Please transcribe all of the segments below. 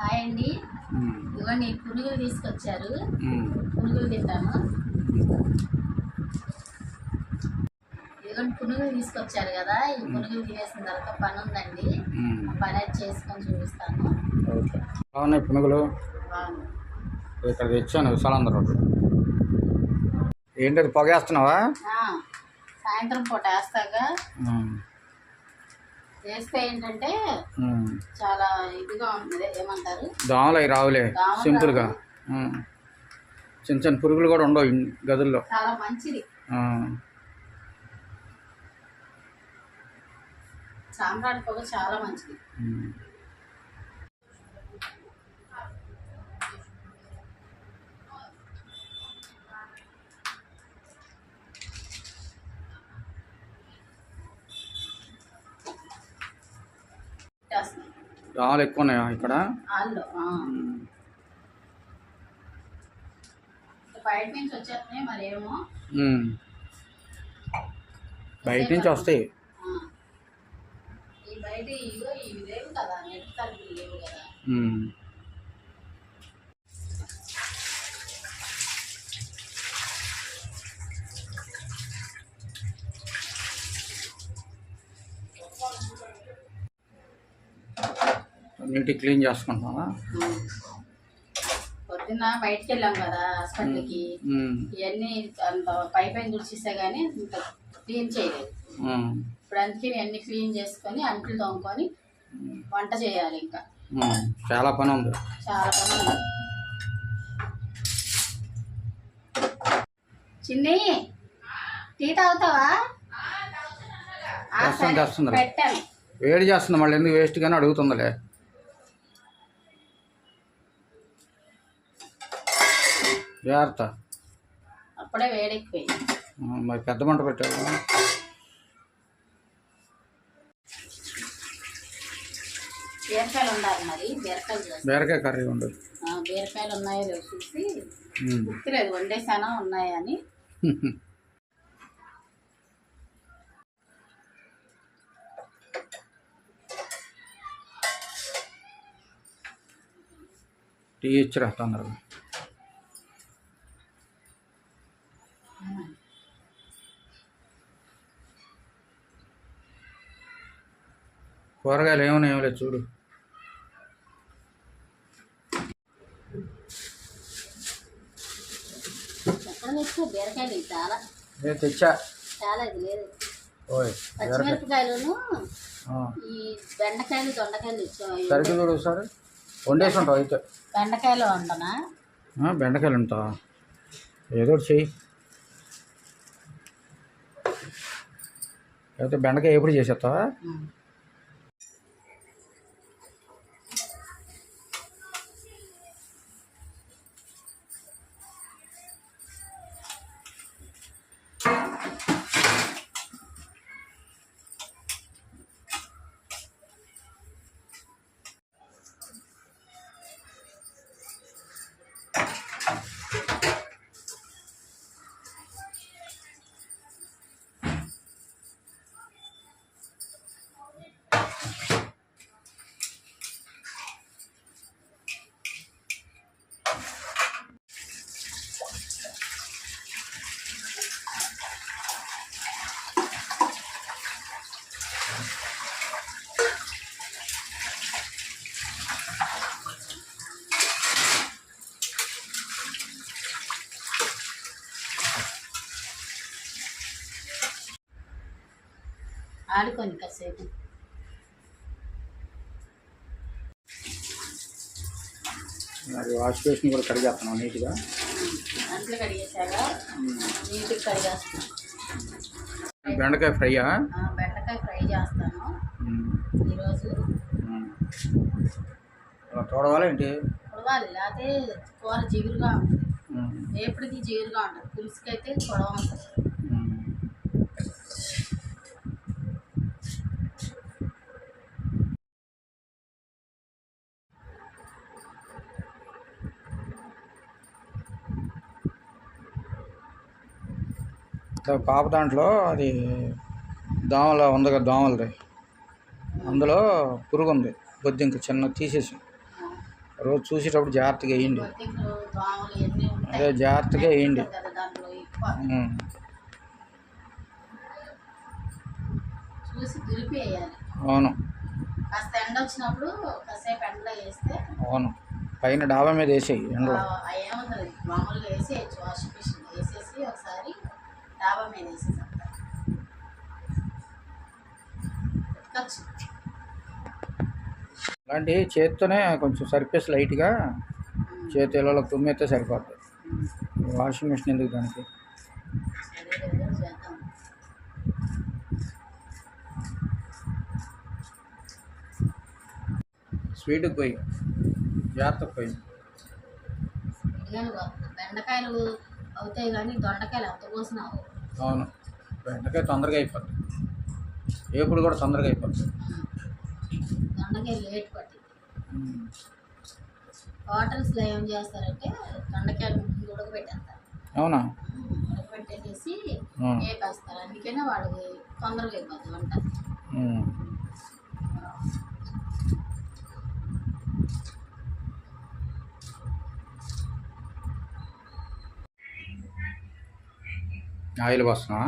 Hi అండి. ఇదిగోండి పునుగులు తీసుకొచ్చారు. పునుగులు తింటాను ఇదిగోండి పునుగులు తీసుకొచ్చారు కదా. ఈ పునుగులు తినేసిన తర్వాత పని ఉందండి పని చేసుకొని చూపిస్తాను. ఉన్నాయి పునుగులు? ఇక్కడ తెచ్చాను విశాలాంధ్ర రోడ్డు ఏంటది పొగేస్తున్నావా సాయంత్రం పూట వేస్తాగా. వేస్తే ఏంటంటే. చాలా ఇదిగా ఉంటుంది ఏమంటారు? దోమలు రావులే సింపుల్గా. చిన్న చిన్న పురుగులు కూడా ఉండవు గదుల్లో. చాలా మంచిది. సాంబ్రాణి పొగ చాలా మంచిది. దోమలు ఎక్కువ ఉన్నాయా ఇక్కడ. బయట నుంచి వస్తాయి. బయట ఇవి కదా కదా. నీట్గా క్లీన్ చేసుకుంటున్నావా పొద్దున్న బయటికి వెళ్ళాం కదా హాస్పిటల్కి. ఇవన్నీ అంత పై పైన తుడిచిస్తే కానీ ఇంత క్లీన్ చేయలేదు. ఇప్పుడు అందుకే ఇవన్నీ క్లీన్ చేసుకొని అంట్లు తోముకొని వంట చేయాలి ఇంకా. చాలా పని ఉంది. చాలా పని ఉంది. చిన్ని టీ తాగుతావా. పెట్టాను. వేడి చేస్తుంది మళ్ళీ ఎందుకు వేస్ట్ కానీ అడుగుతుందిలే. జాగ్రత్త. అప్పుడే వేడెక్కిపోయింది. మరి పెద్ద మంట పెట్టావు బీరకాయలు ఉండాలి మరి బీరకాయలు. బీరకాయ కర్రీ ఉండదు బీరకాయలు ఉన్నాయో చూసి. గుర్తులేదు వండేసానా ఉన్నాయని టీ ఇచ్చిరా తొందరగా. కూరగాయలు ఏమైనా ఏమో లేదు చూడు. బీరకాయలు చాలా నేను తెచ్చా. చాలా ఇది లేదు. ఓయ్ బీరకాయ పచ్చిమిరపకాయలను ఆ, ఈ బెండకాయలు దొండకాయలు సరిగ్గా చూడు ఒకసారి. వండేసి ఉంటావు అయితే. బెండకాయలు వండనా? బెండకాయలు ఉంటావా ఏదో చెయ్యి. అయితే బెండకాయ ఎప్పుడు చేసేస్తావా? ఆడుకోండి కాసేపు. మరి వాష్ బేసిన్ కూడా కడిగేస్తున్నావు నీట్గా? అంట్లు కడిగేసాగా నీట్గా కడిగేస్తాను బెండకాయ ఫ్రైయా? ఏంటి ఉడవాలి లేకపోతే కూర జిగురుగా ఉంటుంది. వేపుడికి జిగురుగా ఉంటుంది పులుసుకైతే పొడవ ఉంటుంది. పాప దాంట్లో అది దోమల ఉంది కదా దోమలది. అందులో పురుగు ఉంది బొద్దింక చిన్న తీసేసి. రోజు చూసేటప్పుడు జాగ్రత్తగా వేయండి. అదే జాగ్రత్తగా వేయండి. అవును. కాస్త ఎండ వచ్చినప్పుడు కాసేపు ఎండలో వేస్తే అవును. పైన డాబా మీద వేసేయి ఎండలో. ఏముంది మామూలుగా వేసేయచ్చు. వాషింగ్ మిషన్ వేసేసి ఒకసారి డాబా మీద వేసేసి ఉతకచ్చు. అలాంటి చేత్తోనే కొంచెం సర్ఫేస్ లైట్గా చేతి ఇళ్ళలో తుమ్మితే సరిపోతుంది వాషింగ్ మిషన్ ఎందుకు దానికి? స్వీట్కి పోయి జాగ్రత్త పోయి బెండకాయలు అవుతాయి కానీ దొండకాయలు. అవును. బెండకాయ తొందరగా అయిపోతుంది ఏపుడు కూడా తొందరగా అయిపోతుంది దొండకాయ లేట్ పట్టింది. హోటల్స్లో ఏం చేస్తారంటే దొండకాయలు ముందు ఉడకబెట్టేస్తారు అవునా ఉడకబెట్టేసి. వేపేస్తారు అందుకనే వాళ్ళకి తొందరగా అయిపోతుంది వంట. ఆయిల్ వస్తున్నా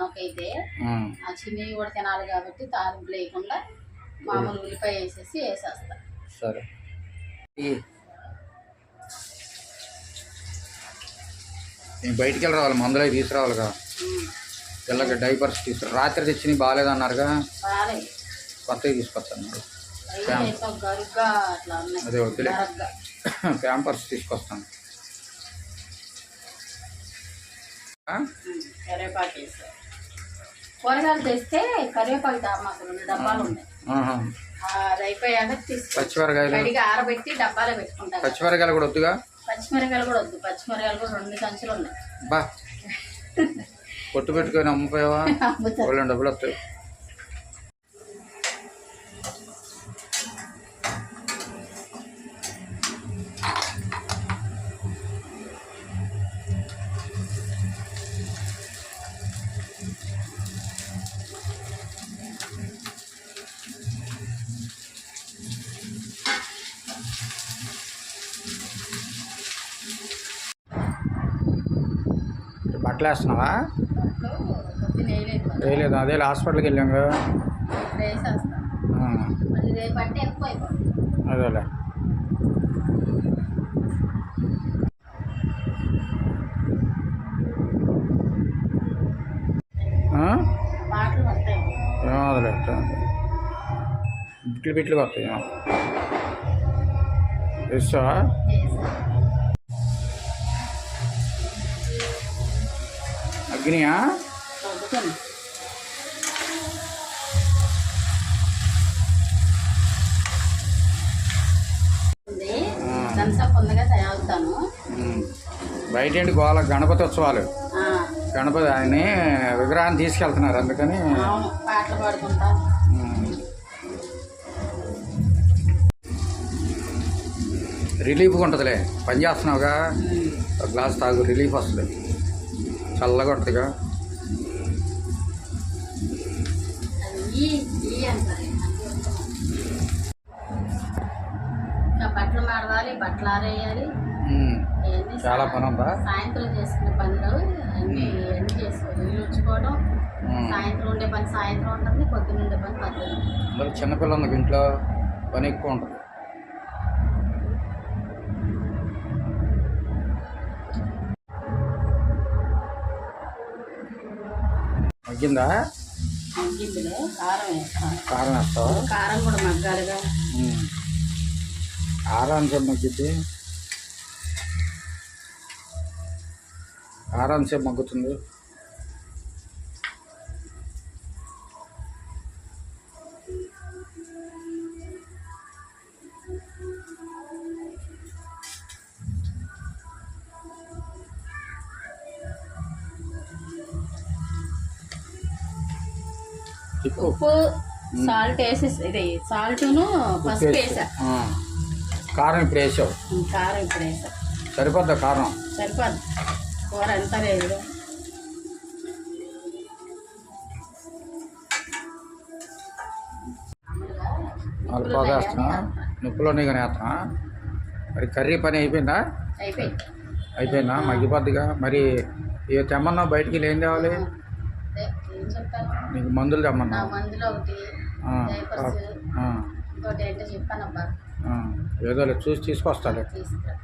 మనకైతే ఆ. చిన్నవి కూడా తినాలి కాబట్టి తాలింపు లేకుండా మామూలు ఉల్లిపాయ వేసేసి వేసేస్తా. సరే. నేను బయటికి వెళ్ళి రావాలి మందులు అవి తీసుకురావాలిగా. పిల్లకి డైపర్స్ తీసుకురా రాత్రి తెచ్చినవి బాగాలేదన్నారుగా. బాగా కొత్తవి తీసుకొస్తాను. అదే వద్దులే. ప్యాంపర్స్ తీసుకొస్తాను? కూరగాయలు తెస్తే కరివేపాకు మాకు డబ్బాలు ఉన్నాయి. అది అయిపోయాక పచ్చిమిరకాయలు? కడిగి ఆరబెట్టి డబ్బాలో పెట్టుకుంటాను. పచ్చిమిరకాయలు కూడా వద్దుగా? పచ్చిమిరకాయలు కూడా వద్దు. పచ్చిమిరకాయలు కూడా రెండు సంచులు ఉన్నాయి. బా. కొట్టు పెట్టుకొని అమ్ముపోయావా డబ్బులు వస్తాయి. బట్టలు వేస్తున్నావా వేయలేదు. అదే హాస్పిటల్కి వెళ్ళాం కదా. అదేలే. ఆ? బిట్లు బిట్లుగా వస్తాయి ఇస్తావా ఉమ్. బయట ఏంటి గోల గణపతి ఉత్సవాలు. గణపతి ఆయన్ని విగ్రహాన్ని తీసుకెళ్తున్నారు అందుకని. పాటలు పాడుకుంటా. రిలీఫ్గా ఉంటుందిలే పని చేస్తున్నావుగా. ఒక గ్లాస్ తాగు రిలీఫ్ వస్తుంది. చల్లగా ఉంటుందిగా. బట్టలు మాడవాలి బట్టలు ఆరేయాలి. చాలా పని ఉందా సాయంత్రం చేసుకునే పనులు అన్నీ అన్నీ చేసుకోవాలి. ఇల్లు ఉంచుకోవడం. సాయంత్రం ఉండే పని సాయంత్రం ఉంటుంది పొద్దున్న ఉండే పని పొద్దున్న మరి చిన్నపిల్ల ఉంది ఇంట్లో పని ఎక్కువ ఉంటుంది. ఇందులో కారం వేస్తాను కారం వేస్తావా? కారం కూడా మగ్గాలిగా. ఉమ్. కారం సేపు మగ్గిద్ది కారం సేపు మగ్గుతుంది. ఉప్పు. సాల్ట్ వేసేసి ఇది సాల్ట్ను పసుపు వేసా. కారం ఇప్పుడు వేసావు. కారం ఇప్పుడు వేసా. సరిపోద్దా కారం? సరిపోదు కూర ఎంత లేదు. వాళ్ళు పోగేస్తున్నా నొప్పులోనే కానీ వేస్తున్నా. మరి కర్రీ పని అయిపోయిందా? అయిపోయింది. అయిపోయిందా? మగ్గిపోద్దిగా. మరి ఇక తెమ్మన్నా బయటికి వెళ్ళి ఏం తేవాలి ఏం చెప్తాను? నీకు మందులు తెమ్మన్నా? మందులో ఒకటి ఆ, డైపర్స్ ఆ, ఇంకోటి ఏంటో చెప్పానబ్బా. ఏదో చూసి తీసుకొస్తాలే. తీసుకురా.